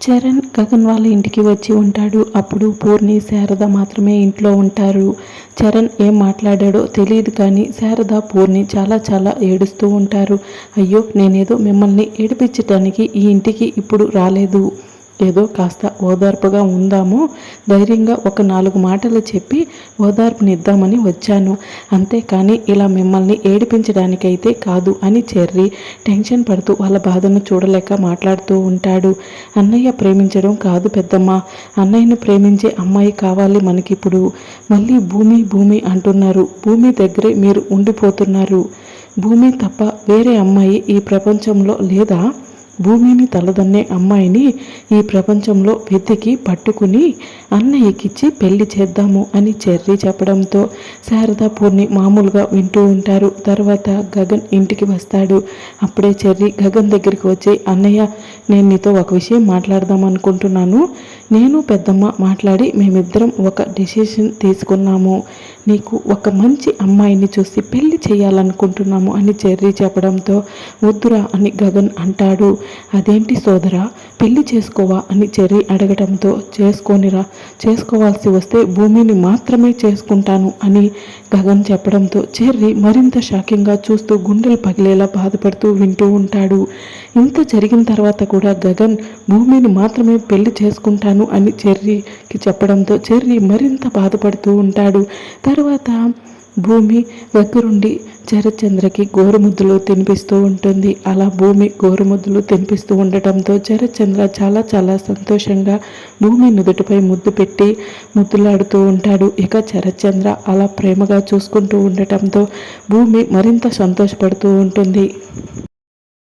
చరణ్ గగన్ వాళ్ళ ఇంటికి వచ్చి ఉంటాడు. అప్పుడు పూర్ణి శారద మాత్రమే ఇంట్లో ఉంటారు. చరణ్ ఏం మాట్లాడాడో తెలియదు కానీ శారద పూర్ణి చాలా చాలా ఏడుస్తూ ఉంటారు. అయ్యో నేనేదో మిమ్మల్ని ఏడిపించటానికి ఈ ఇంటికి ఇప్పుడు రాలేదు. ఏదో కాస్త ఓదార్పుగా ఉందాము. ధైర్యంగా ఒక నాలుగు మాటలు చెప్పి ఓదార్పునిద్దామని వచ్చాను. అంతేకాని ఇలా మిమ్మల్ని ఏడిపించడానికైతే కాదు అని చెర్రి టెన్షన్ పడుతూ వాళ్ళ బాధను చూడలేక మాట్లాడుతూ ఉంటాడు. అన్నయ్య ప్రేమించడం కాదు పెద్దమ్మ. అన్నయ్యను ప్రేమించే అమ్మాయి కావాలి మనకిప్పుడు. మళ్ళీ భూమి భూమి అంటున్నారు. భూమి దగ్గరే మీరు ఉండిపోతున్నారు. భూమి తప్ప వేరే అమ్మాయి ఈ ప్రపంచంలో లేదా? భూమిని తలదన్నే అమ్మాయిని ఈ ప్రపంచంలో వెతికి పట్టుకుని అన్నయ్యకిచ్చి పెళ్ళి చేద్దాము అని చెర్రి చెప్పడంతో శారద పూర్ణి మామూలుగా వింటూ ఉంటారు. తర్వాత గగన్ ఇంటికి వస్తాడు. అప్పుడే చెర్రి గగన్ దగ్గరికి వచ్చి అన్నయ్య నేను నీతో ఒక విషయం మాట్లాడదాం అనుకుంటున్నాను. నేను పెద్దమ్మ మాట్లాడి మేమిద్దరం ఒక డెసిషన్ తీసుకున్నాము. నీకు ఒక మంచి అమ్మాయిని చూసి పెళ్ళి చేయాలనుకుంటున్నాము అని చెర్రీ చెప్పడంతో వద్దురా అని గగన్ అంటాడు. అదేంటి సోదరా పెళ్ళి చేసుకోవా అని చెర్రీ అడగడంతో చేసుకోనిరా చేసుకోవాల్సి వస్తే భూమిని మాత్రమే చేసుకుంటాను అని గగన్ చెప్పడంతో చెర్రీ మరింత షాకింగ్గా చూస్తూ గుండెలు పగిలేలా బాధపడుతూ వింటూ ఉంటాడు. ఇంత జరిగిన తర్వాత కూడా గగన్ భూమిని మాత్రమే పెళ్ళి చేసుకుంటాను అని చెర్రీకి చెప్పడంతో చెర్రీ మరింత బాధపడుతూ ఉంటాడు. తర్వాత భూమి దగ్గరుండి చరచంద్రకి గోరుముద్దులు తినిపిస్తూ ఉంటుంది. అలా భూమి గోరుముద్దులు తినిపిస్తూ ఉండటంతో చరచంద్ర చాలా చాలా సంతోషంగా భూమి నుదుటిపై ముద్దు పెట్టి ముద్దులాడుతూ ఉంటాడు. ఇక చరచంద్ర అలా ప్రేమగా చూసుకుంటూ ఉండటంతో భూమి మరింత సంతోషపడుతూ ఉంటుంది.